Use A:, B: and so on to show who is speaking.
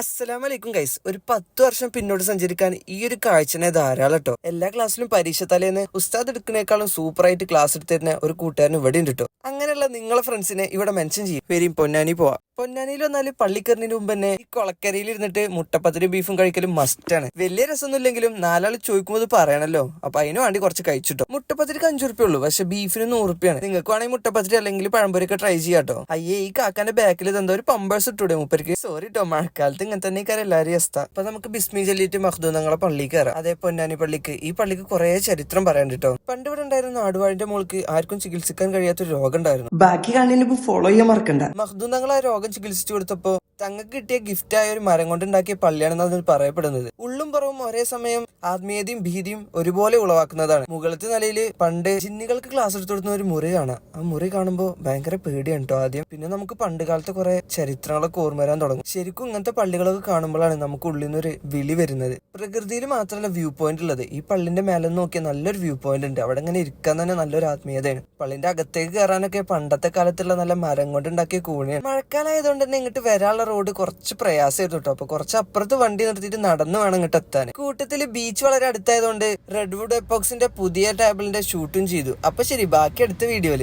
A: അസ്സലാമലൈക്കും ഗൈസ് ഒരു പത്ത് വർഷം പിന്നോട്ട് സഞ്ചരിക്കാൻ ഈ ഒരു കാഴ്ചനെ ധാരാളം കേട്ടോ എല്ലാ ക്ലാസ്സിലും പരീക്ഷ തലേന്ന് ഉസ്താദ് എടുക്കുന്നേക്കാളും സൂപ്പർ ആയിട്ട് ക്ലാസ് എടുത്തിരുന്ന ഒരു കൂട്ടുകാരൻ ഇവിടെ ഉണ്ട് കേട്ടോ അങ്ങനെയുള്ള നിങ്ങളെ ഫ്രണ്ട്സിനെ ഇവിടെ മെൻഷൻ ചെയ്യും. പേരും പൊന്നാനി പോവാ. പൊന്നാനിയിൽ വന്നാൽ പള്ളിക്കറിന് മുമ്പ് തന്നെ ഈ കൊളക്കരയിൽ ഇരുന്നിട്ട് മുട്ടപ്പത്തിരി ബീഫും കഴിക്കലും ആണ്. വലിയ രസമൊന്നുമില്ലെങ്കിലും നാലാൾ ചോദിക്കുമ്പോൾ പറയണല്ലോ. അപ്പൊ അതിന് വേണ്ടി കുറച്ച് കഴിച്ചിട്ടോ. മുട്ടപ്പത്തിരിക്ക് അഞ്ചു റുപ്യ ഉള്ളൂ പക്ഷെ ബീഫിന് നൂറ് റുപ്യാണ് നിങ്ങൾക്ക് വേണമെങ്കിൽ മുട്ടപ്പത്തിരി അല്ലെങ്കിൽ പഴംപൊരി ഒക്കെ ട്രൈ ചെയ്യാട്ടോ. അയ്യേ ഈ കാക്കാന്റെ ബാക്കിൽ എന്തോ ഒരു പമ്പേഴ്സ് ഇട്ടൂടെ മുപ്പരിക്ക് സോറി ട്ടോ മഴക്കാലത്ത് ഇങ്ങനെ തന്നെ കാര്യം എല്ലാവരും അവസ്ഥ. അപ്പൊ നമുക്ക് ബിസ്മി ചൊല്ലിട്ട് മഹ്ദൂന്നങ്ങളെ പള്ളിക്ക് കയറാം അതേ പൊന്നാനി പള്ളിക്ക്. ഈ പള്ളിക്ക് കുറെ ചരിത്രം പറയാണ്ട് കേട്ടോ പണ്ട് ഇവിടെ ഉണ്ടായിരുന്ന നാടുവാഴിന്റെ മോൾക്ക് ആർക്കും ചികിത്സിക്കാൻ കഴിയാത്ത ഒരു രോഗം ഉണ്ടായിരുന്നു.
B: ബാക്കി കാണുന്നതിന് ഫോളോ ചെയ്യാൻ മറക്കണ്ട.
A: മഹ്ദൂന്നങ്ങൾ ആ രോഗം ചികിത്സിച്ചു കൊടുത്തപ്പോ തങ്ങൾക്ക് കിട്ടിയ ഗിഫ്റ്റായ ഒരു മരം കൊണ്ടുണ്ടാക്കിയ പള്ളിയാണെന്ന് അതിൽ പറയപ്പെടുന്നത്. ഉള്ളും പുറവും ഒരേ സമയം ആത്മീയതയും ഭീതിയും ഒരുപോലെ ഉളവാക്കുന്നതാണ്. മുകളത്തെ നിലയിൽ പണ്ട് ജിന്നുകൾക്ക് ക്ലാസ് എടുത്തു കൊടുക്കുന്ന ഒരു മുറി കാണാം ആ മുറി കാണുമ്പോൾ ഭയങ്കര പേടിയാണ് കേട്ടോ ആദ്യം. പിന്നെ നമുക്ക് പണ്ട് കാലത്തെ കുറെ ചരിത്രങ്ങളൊക്കെ ഓർമ്മ വരാൻ തുടങ്ങും. ശരിക്കും ഇങ്ങനത്തെ പള്ളികളൊക്കെ കാണുമ്പോഴാണ് നമുക്ക് ഉള്ളിൽ നിന്ന് ഒരു വിളി വരുന്നത്. പ്രകൃതിയിൽ മാത്രമല്ല വ്യൂ പോയിന്റ് ഉള്ളത്. ഈ പള്ളിന്റെ മേലെ നോക്കിയാൽ നല്ലൊരു വ്യൂ പോയിന്റ് ഉണ്ട്. അവിടെ ഇങ്ങനെ ഇരിക്കാൻ തന്നെ നല്ലൊരു ആത്മീയതയാണ്. പള്ളിന്റെ അകത്തേക്ക് കയറാനൊക്കെ പണ്ടത്തെ കാലത്തുള്ള നല്ല മരം കൊണ്ട് ഉണ്ടാക്കിയ കൂണിയാണ്. മഴക്കാലമായതുകൊണ്ട് തന്നെ ഇങ്ങോട്ട് വരാനുള്ള റോഡ് കുറച്ച് പ്രയാസമായിരുന്നു കേട്ടോ അപ്പൊ കുറച്ച് അപ്പുറത്ത് വണ്ടി നിർത്തിയിട്ട് നടന്നു വേണം ഇങ്ങോട്ട് എത്താൻ കൂട്ടത്തിൽ ബീച്ച് വളരെ അടുത്തായതുകൊണ്ട് റെഡ്വുഡ് എപ്പോക്സിന്റെ പുതിയ ടേബിളിന്റെ ഷൂട്ടും ചെയ്തു. അപ്പൊ ശരി ബാക്കി അടുത്ത വീഡിയോയിൽ